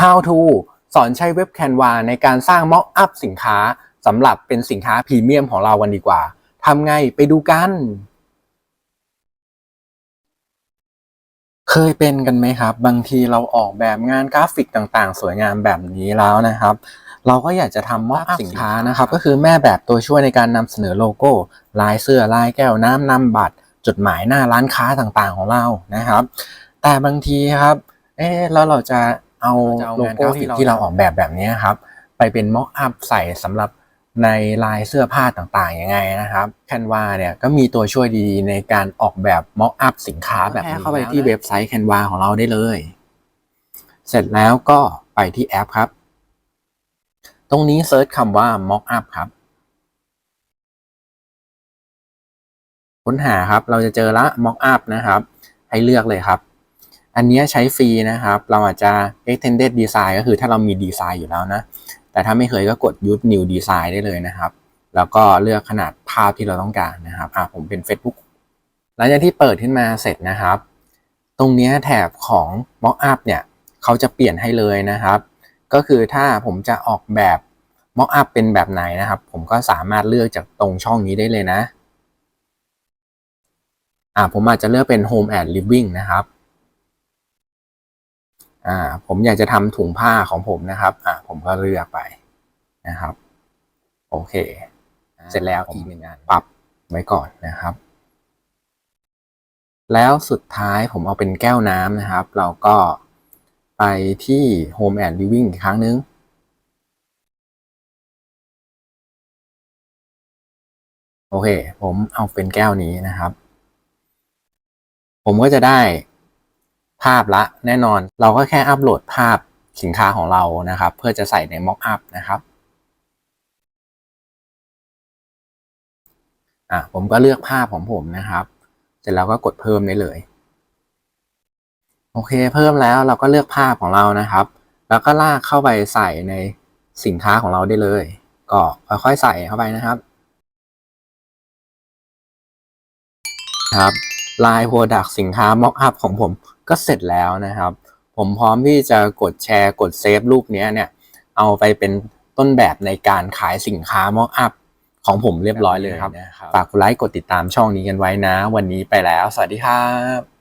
How to สอนใช้เว็บ Canva ในการสร้าง Mock up สินค้าสำหรับเป็นสินค้าพรีเมียมของเรากันดีกว่าทำไงไปดูกัน เคยเป็นกันไหมครับ บางทีเราออกแบบงานกราฟิกต่างๆ สวยงามแบบนี้แล้วนะครับ เราก็อยากจะทำ mock up สินค้านะครับ ก็คือแม่แบบตัวช่วยในการนำเสนอโลโก้ ลายเสื้อลายแก้วน้ำนำบัตร จดหมายหน้าร้านค้าต่างๆ ของเรานะครับ แต่บางทีครับเอ๊ะแล้วเราจะ เอาโลโก้ที่เราออกแบบแบบนี้ครับ ไปเป็น mock up ใส่สำหรับในลายเสื้อผ้าต่างๆยังไงนะครับ Canva เนี่ยก็มีตัวช่วยดีๆในการออกแบบ mock up สินค้าแบบนี้เข้าไปที่เว็บไซต์ Canva ของเราได้เลย เสร็จแล้วก็ไปที่แอปครับ ตรงนี้เซิร์ชคำว่า mock up ครับ ค้นหาครับเราจะเจอละ mock up นะครับ ให้เลือกเลยครับ อันนี้ใช้ฟรีนะครับ เราอาจจะ extended design ก็คือถ้าเรามีดีไซน์อยู่แล้วนะ แต่ถ้าไม่เคยก็กด use new design ได้เลยนะครับ แล้วก็เลือกขนาดภาพที่เราต้องการนะครับอะผมเป็น Facebook หลังจากที่เปิดขึ้นมาเสร็จนะครับ ตรงนี้แถบของ mock up เนี่ยเขาจะเปลี่ยนให้เลยนะครับ ก็คือถ้าผมจะออกแบบ mock up เป็นแบบไหนนะครับ ผมก็สามารถเลือกจากตรงช่องนี้ได้เลยนะอ่าผมอาจจะเลือกเป็น home and living นะครับ อ่าผมอยากจะทำถุงผ้าของผมนะครับอ่าผมก็เลือกไปนะครับ โอเค เสร็จแล้วอีกหนึ่งอันปรับไว้ก่อนนะครับ แล้วสุดท้ายผมเอาเป็นแก้วน้ำนะครับ เราก็ไปที่ Home and Living อีกครั้งนึงโอเค ผมเอาเป็นแก้วนี้นะครับ ผมก็จะได้ ภาพละแน่นอน เราก็แค่อัปโหลดภาพสินค้าของเรานะครับ เพื่อจะใส่ใน Mock up นะครับอะผมก็เลือกภาพของผมนะครับ เสร็จแล้วก็กดเพิ่มได้เลยโอเค เพิ่มแล้วเราก็เลือกภาพของเรานะครับ แล้วก็ลากเข้าไปใส่ในสินค้าของเราได้เลย ก็ค่อยๆใส่เข้าไปนะครับ ครับ ลาย Product สินค้า Mock up ของผมก็เสร็จแล้วนะครับ ผมพร้อมที่จะกดแชร์กดเซฟรูปนี้เนี่ยเอาไปเป็นต้นแบบในการขายสินค้า Mock up ของผมเรียบร้อยเลยครับ ฝากกดไลค์กดติดตามช่องนี้กันไว้นะ วันนี้ไปแล้ว สวัสดีครับ